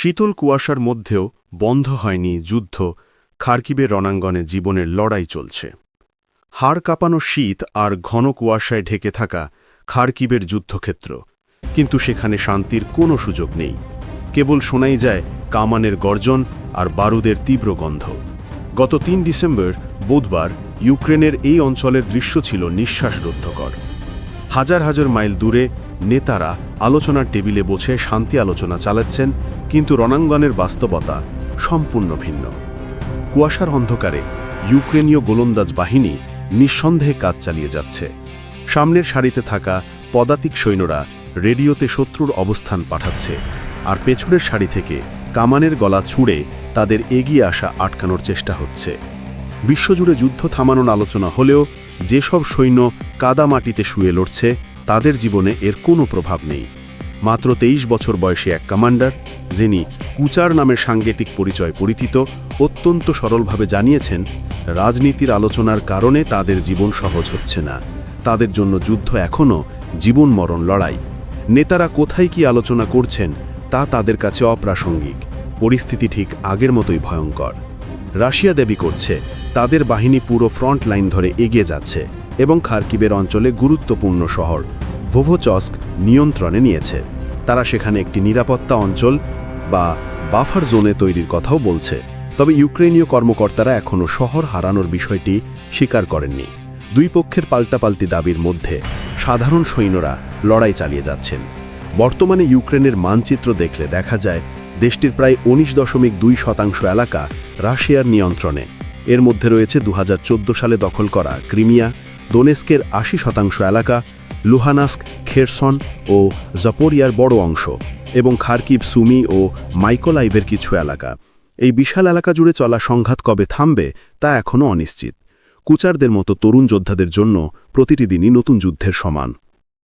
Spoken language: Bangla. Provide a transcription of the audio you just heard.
শীতল কুয়াশার মধ্যেও বন্ধ হয়নি যুদ্ধ, খার্কিবের রণাঙ্গনে জীবনের লড়াই চলছে। হাড় কাঁপানো শীত আর ঘন কুয়াশায় ঢেকে থাকা খার্কিবের যুদ্ধক্ষেত্র, কিন্তু সেখানে শান্তির কোনো সুযোগ নেই। কেবল শোনাই যায় কামানের গর্জন আর বারুদের তীব্র গন্ধ। গত তিন ডিসেম্বর, বুধবার, ইউক্রেনের এই অঞ্চলের দৃশ্য ছিল নিঃশ্বাসরুদ্ধকর। হাজার হাজার মাইল দূরে নেতারা আলোচনার টেবিলে বসে শান্তি আলোচনা চালাচ্ছেন, কিন্তু রণাঙ্গনের বাস্তবতা সম্পূর্ণ ভিন্ন। কুয়াশার অন্ধকারে ইউক্রেনীয় গোলন্দাজ বাহিনী নিঃসন্দেহে কাজ চালিয়ে যাচ্ছে। সামনের সারিতে থাকা পদাতিক সৈন্যরা রেডিওতে শত্রুর অবস্থান পাঠাচ্ছে আর পেছনের সারি থেকে কামানের গলা ছুঁড়ে তাদের এগিয়ে আসা আটকানোর চেষ্টা হচ্ছে। বিশ্বজুড়ে যুদ্ধ থামানোর আলোচনা হলেও যেসব সৈন্য কাদামাটিতে শুয়ে লড়ছে, তাদের জীবনে এর কোনো প্রভাব নেই। মাত্র তেইশ বছর বয়সী এক কমান্ডার, যিনি কুচার নামের সাংগীতিক পরিচয় পরিচিত, অত্যন্ত সরলভাবে জানিয়েছেন, রাজনীতির আলোচনার কারণে তাদের জীবন সহজ হচ্ছে না। তাদের জন্য যুদ্ধ এখনও জীবন মরণ লড়াই। নেতারা কোথায় কি আলোচনা করছেন, তা তাদের কাছে অপ্রাসঙ্গিক। পরিস্থিতি ঠিক আগের মতোই ভয়ঙ্কর। রাশিয়া দাবি করছে তাদের বাহিনী পুরো ফ্রন্ট লাইন ধরে এগিয়ে যাচ্ছে এবং খার্কিবের অঞ্চলে গুরুত্বপূর্ণ শহর ভোভোচস্ক নিয়ন্ত্রণে নিয়েছে। তারা সেখানে একটি নিরাপত্তা অঞ্চল বা বাফার জোনে তৈরির কথাও বলছে। তবে ইউক্রেনীয় কর্মকর্তারা এখনও শহর হারানোর বিষয়টি স্বীকার করেননি। দুই পক্ষের পাল্টাপাল্টি দাবির মধ্যে সাধারণ সৈন্যরা লড়াই চালিয়ে যাচ্ছেন। বর্তমানে ইউক্রেনের মানচিত্র দেখলে দেখা যায়, দেশটির প্রায় উনিশ দশমিক দুই শতাংশ এলাকা রাশিয়ার নিয়ন্ত্রণে। এর মধ্যে রয়েছে দু হাজার চোদ্দ সালে দখল করা ক্রিমিয়া, দোনেস্কের আশি শতাংশ এলাকা, লুহানাস্ক, খেরসন ও জাপোরিয়ার বড় অংশ এবং খার্কিব, সুমি ও মাইকোলাইভের কিছু এলাকা। এই বিশাল এলাকা জুড়ে চলা সংঘাত কবে থামবে তা এখনও অনিশ্চিত। কুচারদের মতো তরুণ যোদ্ধাদের জন্য প্রতিটি দিনই নতুন যুদ্ধের সমান।